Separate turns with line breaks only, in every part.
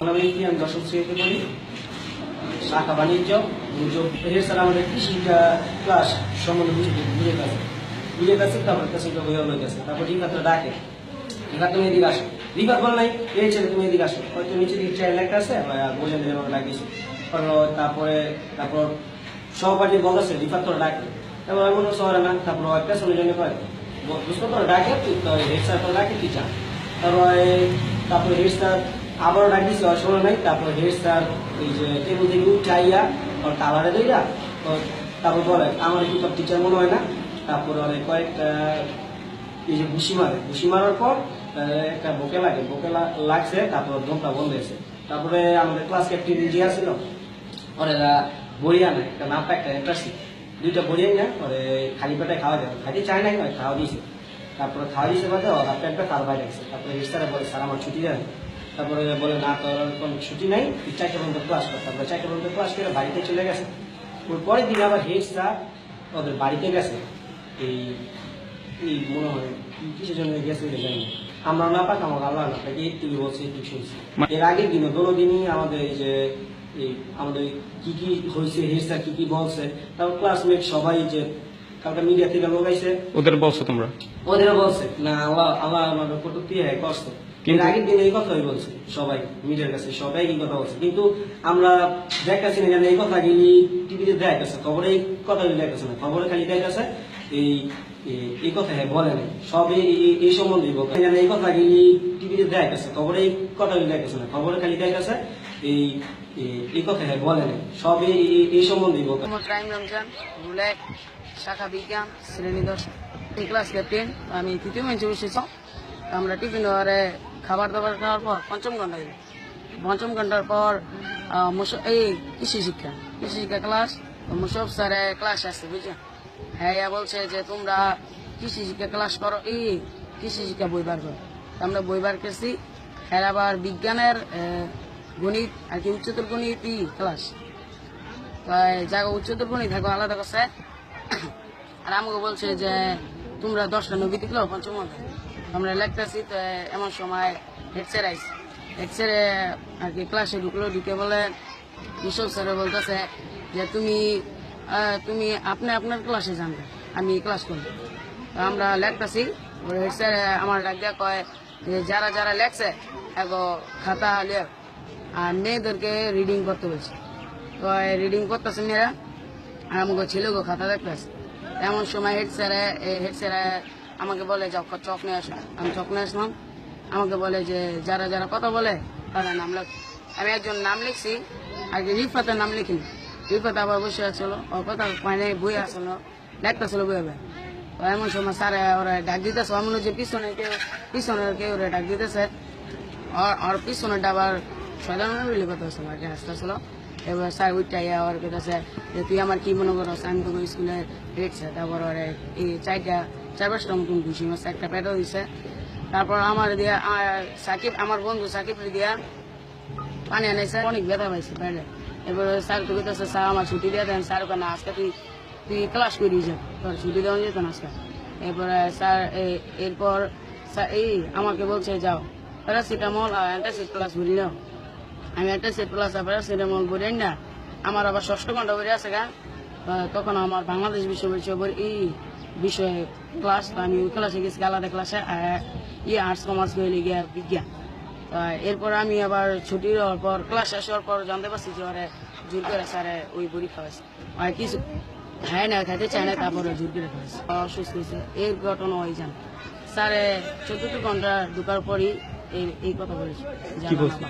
আমি কি, আমি দশম শ্রেণীতে পড়ি শাখা বাণিজ্য এর স্যার আমাদের কৃষিটা ক্লাস সম্বন্ধে বুঝে বুঝে গেছে? বুঝে গেছে, তারপর কাছে হয়ে হয়ে গেছে। তারপর রিফাত ডাকে। রিফাত তুমি এদিকে আসো। রিফাত বল নাই, এই ছেলে তুমি এদিকে আসো। হয়তো নিচে দিকে চাইল্ড লেখা আছে বোঝা দিলে আমাকে ডাকিয়েছে তারপরে, তারপর সহপাঠী বলতেছে, রিফাত তোরা ডাকে। তারপর আমি মনে শহরে না, তারপর ওই পেছনের জন্য কয়? বুঝতে তোরা ডাকে তুই হেড স্যার তোরা ডাকে তুই যা তারপরে তারপরে হেড স্যার আবারও ডাক শোনো নাই, তারপর হেড স্যার এই যে টেবিল থেকে উঠাইয়া ওর তালারে দইরা তারপর বলে, আমার একটু টিচার মনে হয় না। তারপর অনেক কয়েকটা, এই যে ঘুষি মারে ঘুষি মারার পর একটা বুকে লাগে বুকে লাগছে, তারপর দমটা বন্ধ হয়েছে। তারপরে আমাদের ক্লাস ক্যাপ্টেন যে আছিল ওরা বড়িয়া না একটা নাপা একটা এন্টারসি দুইটা বড়িয়া না ওরে খালি পেটে খাওয়া যাবে। খালি চায় নাই, ওই খাওয়া দিয়েছে। তারপরে খাওয়া দিয়েছে বাদে ওরা পেটটা তার বাইরে গেছে। তারপরে রেজিস্টারে বলে, স্যার, আমার ছুটি দেন তারপরে বলে না তোর কোনো ছুটি নাই চারটে পর্যন্ত ক্লাস কর। তারপরে চারটে পর্যন্ত ক্লাস করে বাড়িতে চলে গেছে। ওর পরের দিন আবার হেড স্যার ওদের বাড়িতে গেছে। এই এই মনে হয় কিসের জন্য গেছে এটা জানি না। আমরা না পাক আমার আল্লাহ না পাক এই তুমি বলছে এই শুনছি। এর আগের দিনে দোনো দিনই আমাদের এই যে এই আমাদের কি কি হয়েছে হেড স্যার কি কি বলছে তারপর ক্লাসমেট সবাই যে কালকে মিডিয়া থেকে লোক আইছে
ওদের বলছো তোমরা?
ওদেরও বলছে না আল্লাহ আল্লাহ আমাদের কটুক্তি হ্যাঁ করছে। কিন্তু আগের দিন এই কথাই বলছে সবাই মিডিয়ার কাছে সবাই এই কথা বলছে। কিন্তু আমরা দেখাচ্ছি না এই কথা গেলি টিভিতে দেখাচ্ছে খবরে এই কথা দেখাচ্ছে না। খবরে খালি দেখাচ্ছে এই এই- এই কথা হ্যাঁ বলে নাই। সব এই সম্বন্ধে কেন এই কথা গেলি টিভিতে দেখাচ্ছে খবরে এই কথা দেখাচ্ছে না। খবরে খালি দেখাচ্ছে এই এই- এই কথা হ্যাঁ বলে নাই। সব এই সম্বন্ধে বলতে
রমজান রুলাই শাখা বিজ্ঞান শ্রেণি দশ ক্লাস ক্যাপ্টেন আমি তৃতীয় বেঞ্চে বসেছি। আমরা টিফিন ওয়ারে খাবার দাবার খাওয়ার পর পঞ্চম ঘণ্টা পঞ্চম ঘণ্টার পর এই কৃষি শিক্ষা কৃষি শিক্ষা ক্লাস মুসব স্যারে ক্লাস আসছে বুঝছেন হ্যাঁ বলছে যে তোমরা কৃষি শিক্ষা ক্লাস করো, এই কৃষি শিক্ষা বই বার করো। আমরা বই বার হ্যাঁ আবার বিজ্ঞানের গণিত, আর কি উচ্চতর গণিত ই ক্লাস তাই উচ্চতর গণিত থাকো, আলাদা করছে। আর আমাকে বলছে যে তোমরা দশটা নবী দেখল, পঞ্চম। আমরা লেখতেছি তো এমন সময় হেডসের আইসি হেডসেরে আর কি ক্লাসে ঢুকলো, ঢুকে বলে, ইসব স্যারে বলতেছে যে তুমি তুমি আপনি আপনার ক্লাসে জানবে আমি ক্লাস করব। আমরা লেখতেছি হেড স্যার আমার ডাক কয় যে, যারা যারা লেখছে, এগো খাতা লিয়ে আর মেয়েদেরকে রিডিং করতে বলছে। তো রিডিং করতেছে মেয়েরা, আর আমাকে ছেলেগো খাতা দেখতেছে। এমন সময় হেড স্যারে হেড স্যারে আমাকে বলে, যাও চক নিয়ে আসো আমি চক নিয়ে আসলাম। আমাকে বলে যে, যারা যারা কথা বলে, তারা নাম লেখ। আমি একজন নাম লিখছি কি রিফাতের নাম লিখিনি। রিফাত আবার বসে আসছিল ওর কথা মানে বই আসলো লেখতেছিল বই হবে এমন সময় স্যারে ওরা ডাক দিতেছে। আমি যে পিছনে কেউ পিছনে কেউ ওরা ডাক দিতেছে। আর পিছনেটা আবার সাধারণ মিলে কথা হচ্ছে আমার হাসতে ছিল এবার স্যার উঠটাই আর কেটেছে যে, তুই আমার কি মনে করো আমি তো স্কুলে রেটছে তারপর ওরে এই চারটা চার পাঁচটা মতন ঘুষি মারছে একটা পেটও দিছে। তারপর আমার দিয়া সাকিব, আমার বন্ধু সাকিব দিয়া পানি আনাইছে অনেক ব্যথা পাইছে পেটে। এবার স্যার তো স্যার, আমার ছুটি দিয়ে দেন, স্যার, ওখানে আজকে তুই তুই ক্লাস করিস যা, তোর ছুটি দেওয়া যেত না আজকে। এরপরে স্যার এরপর এই, আমাকে বলছে, যাও, প্যারাসিটামল আর অ্যান্টাসিড ক্লাস ভরি নাও। আমি একটা সেট প্লাস প্যারাসিটামল ভরি না, আমার আবার ষষ্ঠ ঘণ্টা ভরে আছে গা। তখন আমার বাংলাদেশ বিশ্ববিদ্যালয় এই বিষয়ে ক্লাস আমি ওই ক্লাসে গেছি আলাদা ক্লাসে ই আর্টস কমার্স গেলে গিয়ে বিজ্ঞান। এরপর আমি আবার ছুটি হওয়ার পর ক্লাস শেষ হওয়ার পর জানতে পারছি যে ওরে জোর করে স্যারে ওই বড়ি খাওয়াইছে। আর কিছু হ্যাঁ না খাইতে চায় না তারপরে জোর করে খাওয়াইছে। অসুস্থ হয়েছে এর ঘটনা ওই জান। স্যারে চতুর্থ ঘণ্টা ঢুকার পরই এই কথা বলেছে।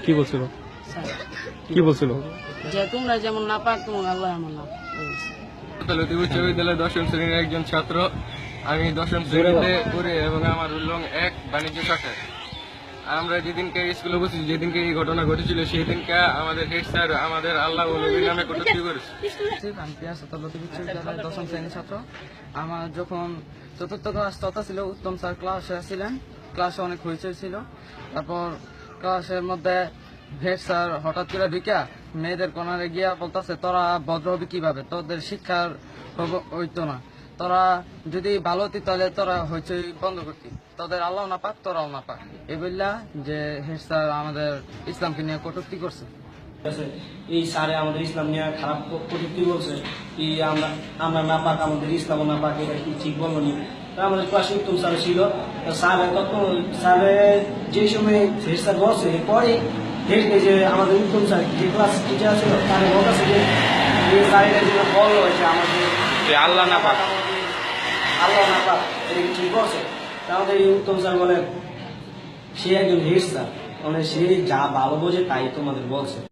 কি বলছিল? কি বলছিল?
যে তোমরা যেমন না পাক তোমার আল্লাহ এমন না
লতি উচ্চ বিদ্যালয়ের দশম শ্রেণির একজন ছাত্র। আমি দশম শ্রেণীতে পড়ি এবং আমার উল্লং এক বাণিজ্য শাখায় আমরা যেদিনকে স্কুলে বসেছি যেদিনকে এই ঘটনা ঘটেছিল সেই দিনকে আমাদের হেড স্যার আমাদের আল্লাহ নামে কটূক্তি করেছে।
আমি উচ্চ দশম শ্রেণির ছাত্র। আমার যখন চতুর্থ ক্লাস তথা ছিল, উত্তম স্যার ক্লাসে ছিলেন ক্লাসে অনেক হইচই ছিল। তারপর ক্লাসের মধ্যে ভেট স্যার হঠাৎ করে ঢুকিয়া মেয়েদের কোনারে গিয়া বলতেছে, তোরা ভদ্র হবে কীভাবে? তোদের শিক্ষার হইতো না। তোরা যদি ভালো হতি তাহলে তোরা হইচই বন্ধ করতি। তোদের আল্লাহ না পাক তোরাও না পাক। এই বললা যে, হেড আমাদের ইসলামকে নিয়ে কটূক্তি করছে।
এই স্যারে আমাদের ইসলাম নিয়ে খারাপ প্রযুক্তি বলছে। কি আমরা আমরা না পাক, আমাদের ইসলাম না পাক, এটা কি ঠিক বলব নি? আমাদের ক্লাসে উত্তম স্যার ছিল। স্যার তত স্যারে যে সময় হেড বসে, পরে এই যে আমাদের উত্তম স্যার যে ক্লাস টিচার আছে তার বল আছে যে স্যারের জন্য বলল যে আমাদের।
যে আল্লাহ না পাক।
আল্লাহ না পাক এটা কি ঠিক করছে? তাহলে আমাদের এই উত্তম স্যার বলেন সে একজন হেড স্যার মানে সে যা ভালো বোঝে তাই তোমাদের বলছে।